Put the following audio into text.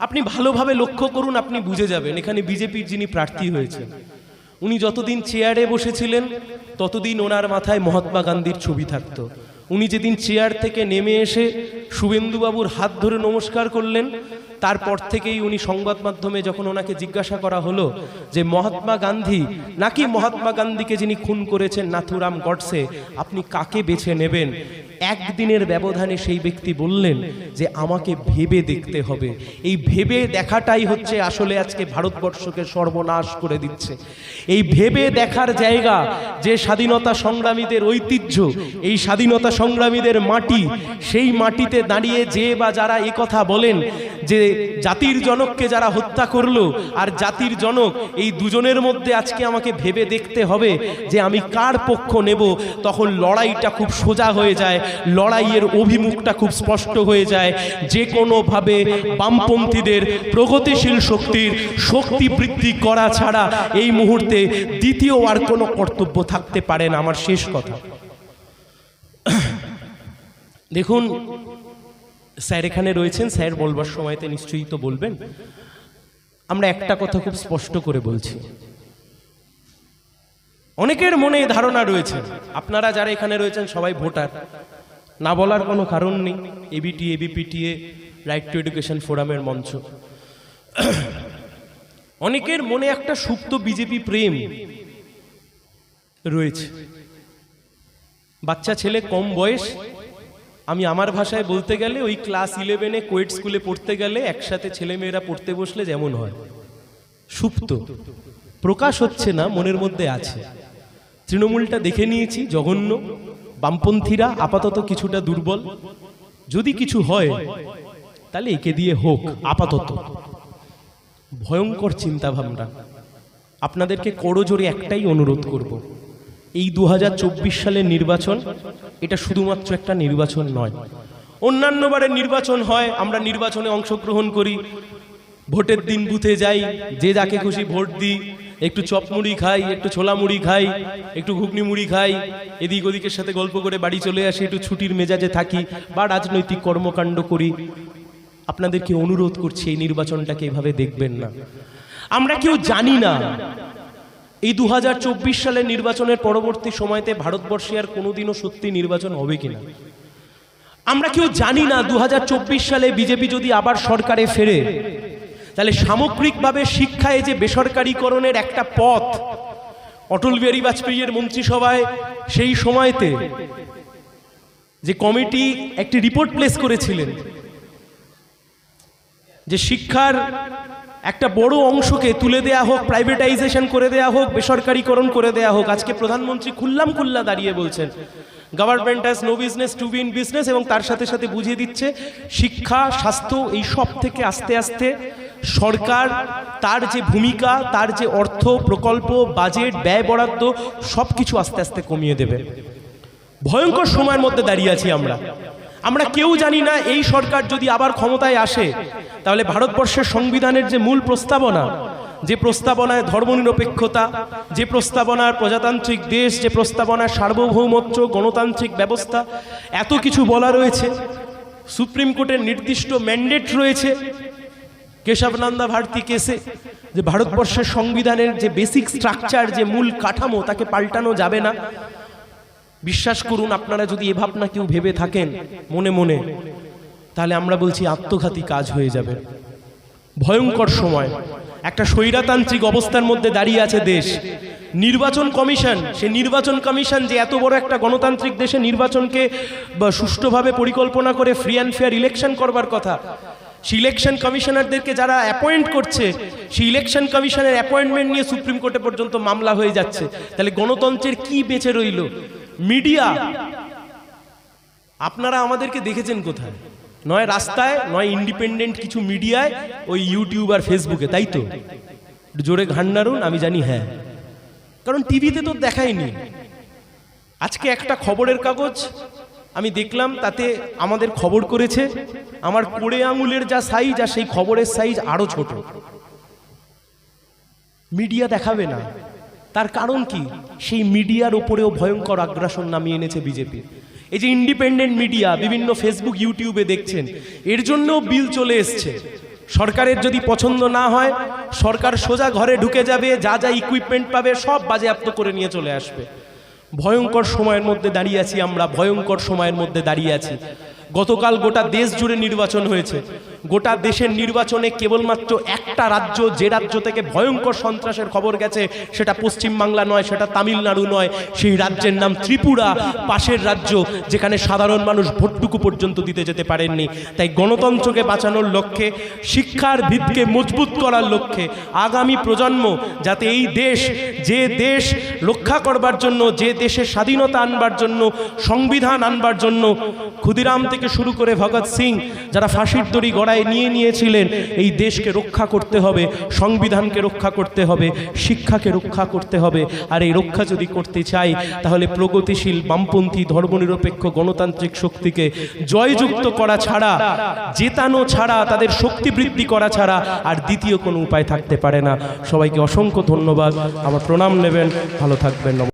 আপনি ভালোভাবে লক্ষ্য করুন, আপনি বুঝে যাবেন। এখানে বিজেপির যিনি প্রার্থী হয়েছে উনি যতদিন চেয়ারে বসেছিলেন, ততদিন ওনার মাথায় মহাত্মা গান্ধীর ছবি থাকতো। উনি যেদিন চেয়ার থেকে নেমে এসে শুভেন্দুবাবুর হাত ধরে নমস্কার করলেন, তারপর থেকেই উনি সংবাদ মাধ্যমে যখন ওনাকে জিজ্ঞাসা করা হলো যে, মহাত্মা গান্ধী, নাকি মহাত্মা গান্ধীকে যিনি খুন করেছেন নাথুরাম গডসে, আপনি কাকে বেছে নেবেন? একদিনের ব্যবধানে সেই ব্যক্তি বললেন যে, আমাকে ভেবে দেখতে হবে। এই ভেবে দেখাটাই হচ্ছে আসলে আজকে ভারতবর্ষকে সর্বনাশ করে দিচ্ছে। এই ভেবে দেখার জায়গা যে স্বাধীনতা সংগ্রামীদের ঐতিহ্য, এই স্বাধীনতা সংগ্রামীদের মাটি, সেই মাটিতে দাঁড়িয়ে যে বা যারা এই কথা বলেন যে জাতির জনককে যারা হত্যা করল আর জাতির জনক এই দুজনের মধ্যে আজকে আমাকে ভেবে দেখতে হবে যে আমি কার পক্ষ নেব, তখন লড়াইটা খুব সোজা হয়ে যায়, লড়াইয়ের অভিমুখটা খুব স্পষ্ট হয়ে যায়। যে কোনোভাবে বামপন্থীদের প্রগতিশীল শক্তির শক্তি বৃদ্ধি করা ছাড়া এই মুহূর্তে দ্বিতীয় আর কোনো কর্তব্য থাকতে পারে না, আমার শেষ কথা। দেখুন, স্যার এখানে রয়েছেন, স্যার বলবার সময়তে নিশ্চয়ই তো বলবেন। আমরা একটা কথা খুব স্পষ্ট করে বলছি। অনেকের মনে ধারণা রয়েছে, আপনারা যারা এখানে রয়েছেন সবাই ভোটার। না বলার কোনো কারণ নেই ABT ABPTA right to education ফোরামের মঞ্চ। অনেকের মনে একটা সুপ্ত বিজেপি প্রেম রয়েছে। বাচ্চা, ছেলে, কম বয়স আমি আমার ভাষায় বলতে গেলে ওই ক্লাস ইলেভেনে কোয়েট স্কুলে পড়তে গেলে একসাথে ছেলেমেয়েরা পড়তে বসলে যেমন হয়। সুপ্ত। প্রকাশ হচ্ছে না, মনের মধ্যে আছে। তৃণমূলটা দেখে নিয়েছি, জঘন্য। বামপন্থীরা আপাতত কিছুটা দুর্বল। যদি কিছু হয়, তাহলে একে দিয়ে হোক, আপাতত। ভয়ঙ্কর চিন্তা ভাবনা আপনাদেরকে করজোরে একটাই অনুরোধ করব। এই দু হাজার চব্বিশ সালের নির্বাচন এটা শুধুমাত্র একটা নির্বাচন নয়। অন্যান্য বারের নির্বাচন হয়, আমরা নির্বাচনে অংশগ্রহণ করি। ভোটের দিন বুথে যাই, যে যাকে খুশি ভোট দিই, একটু চপ মুড়ি খাই, একটু ছোলা মুড়ি খাই, একটু ঘুগনি মুড়ি খাই, এদিক ওদিকের সাথে গল্প করে বাড়ি চলে আসি, একটু ছুটির মেজাজে থাকি বা রাজনৈতিক কর্মকাণ্ড করি। আপনাদেরকে অনুরোধ করছি এই নির্বাচনটাকে এভাবে দেখবেন না? আমরা কেউ জানি না এই দু হাজার চব্বিশ সালের নির্বাচনের পরবর্তী সময়তে ভারতবর্ষে আর কোনোদিনও সত্যি নির্বাচন হবে কিনা? আমরা কেউ জানি না দু হাজার চব্বিশ সালে বিজেপি যদি আবার সরকারে ফেরে। তাহলে সামগ্রিকভাবে শিক্ষায় যে বেসরকারীকরণের একটা পথ, অটল বিহারী বাজপেয়ীর মন্ত্রিসভায় সেই সময়তে যে কমিটি একটি রিপোর্ট প্লেস করেছিলেন, যে শিক্ষার একটা বড় অংশকে তুলে দেয়া হোক প্রাইভেটাইজেশন করে দেয়া হোক, বেসরকারীকরণ করে দেয়া হোক, আজকে প্রধানমন্ত্রী খুল্লাম খুল্লা দাঁড়িয়ে বলছেন। Government has no business to be in business এবং তার সাথে সাথে বুঝিয়ে দিচ্ছে, শিক্ষা, স্বাস্থ্য এই সব থেকে আস্তে আস্তে সরকার, তার যে ভূমিকা, তার যে অর্থ, প্রকল্প বাজেট ব্যয় বরাদ্দ সব কিছু আস্তে আস্তে কমিয়ে দেবে। ভয়ঙ্কর সময়ের মধ্যে দাঁড়িয়ে আছি আমরা। আমরা কেউ জানি না এই সরকার যদি আবার ক্ষমতায় আসে তাহলে ভারতবর্ষের সংবিধানের যে মূল প্রস্তাবনা যে প্রস্তাবনায় ধর্মনিরপেক্ষতা যে প্রস্তাবনার প্রজাতান্ত্রিক দেশ যে প্রস্তাবনার সার্বভৌমত্ব গণতান্ত্রিক ব্যবস্থা এত কিছু বলা রয়েছে। সুপ্রিম কোর্টের নির্দিষ্ট ম্যান্ডেট রয়েছে কেশবনন্দা ভারতী কেসে যে ভারতবর্ষের সংবিধানের যে বেসিক স্ট্রাকচার যে মূল কাঠামো তাকে পাল্টানো যাবে না। বিশ্বাস করুন, আপনারা যদি এ ভাবনা কেউ ভেবে থাকেন, মনে মনে, তাহলে আমরা বলছি আত্মঘাতী কাজ হয়ে যাবে। ভয়ঙ্কর সময়। একটা স্বৈরাতান্ত্রিক অবস্থার মধ্যে দাঁড়িয়ে আছে দেশ। নির্বাচন কমিশন, সে নির্বাচন কমিশন যে এত বড় একটা গণতান্ত্রিক দেশে নির্বাচনকে সুষ্ঠুভাবে পরিকল্পনা করে ফ্রি অ্যান্ড ফেয়ার ইলেকশন করবার কথা সেই ইলেকশন কমিশনারদেরকে যারা অ্যাপয়েন্ট করছে সেই ইলেকশন কমিশনের অ্যাপয়েন্টমেন্ট নিয়ে সুপ্রিম কোর্টে পর্যন্ত মামলা হয়ে যাচ্ছে। তাহলে গণতন্ত্রের কি বেঁচে রইল? মিডিয়া। আপনারা আমাদেরকে দেখেছেন কোথায়? নয় রাস্তায়, নয় ইন্ডিপেন্ডেন্ট কিছু মিডিয়ায়, ওই ইউটিউব আর ফেসবুকে তাই তো? জোরে ঘান নাড়ুন, আমি জানি হ্যাঁ। কারণ টিভিতে তো দেখায়নি। আজকে একটা খবরের কাগজ আমি দেখলাম, তাতে আমাদের খবর করেছে, আমার কোড়ে আঙুলের যা সাইজ আর সেই খবরের সাইজ আরও ছোট। মিডিয়া দেখাবে না। তার কারণ কি? সেই মিডিয়ার ওপরেও ভয়ঙ্কর আগ্রাসন নামিয়ে এনেছে বিজেপি। এই যে ইন্ডিপেন্ডেন্ট মিডিয়া বিভিন্ন ফেসবুক ইউটিউবে দেখছেন, এর জন্যও বিল চলে এসছে। সরকারের যদি পছন্দ না হয়, সরকার সোজা ঘরে ঢুকে যাবে, যা যা ইকুইপমেন্ট পাবে, সব বাজেয়াপ্ত করে নিয়ে চলে আসবে। ভয়ঙ্কর সময়ের মধ্যে দাঁড়িয়ে আছি আমরা, ভয়ঙ্কর সময়ের মধ্যে দাঁড়িয়ে আছি। গতকাল গোটা দেশ জুড়ে নির্বাচন হয়েছে। গোটা দেশের নির্বাচনে কেবলমাত্র একটা রাজ্য, যে রাজ্য থেকে ভয়ঙ্কর সন্ত্রাসের খবর গেছে, সেটা পশ্চিমবাংলা নয়, সেটা তামিলনাড়ু নয়, সেই রাজ্যের নাম ত্রিপুরা, পাশের রাজ্য, যেখানে সাধারণ মানুষ ভোটটুকু পর্যন্ত দিতে যেতে পারেননি। তাই গণতন্ত্রকে বাঁচানোর লক্ষ্যে, শিক্ষার ভিতকে মজবুত করার লক্ষ্যে আগামী প্রজন্ম যাতে এই দেশ, যে দেশ রক্ষা করবার জন্য, যে দেশের স্বাধীনতা আনবার জন্য, সংবিধান আনবার জন্য ক্ষুদিরাম থেকে শুরু করে ভগৎ সিং, যারা ফাঁসির দড়ি গড়ায় নিয়ে নিয়েছিলেন। এই দেশকে রক্ষা করতে হবে, সংবিধানকে রক্ষা করতে হবে, শিক্ষাকে রক্ষা করতে হবে। আর এই রক্ষা যদি করতে চাই, তাহলে প্রগতিশীল বামপন্থী ধর্মনিরপেক্ষ গণতান্ত্রিক শক্তিকে জয়যুক্ত করা ছাড়া, জেতানো ছাড়া, তাদের শক্তি বৃদ্ধি করা ছাড়া আর দ্বিতীয় কোনো উপায় থাকতে পারে না। সবাইকে অসংখ্য ধন্যবাদ। আমার প্রণাম নেবেন। ভালো থাকবেন।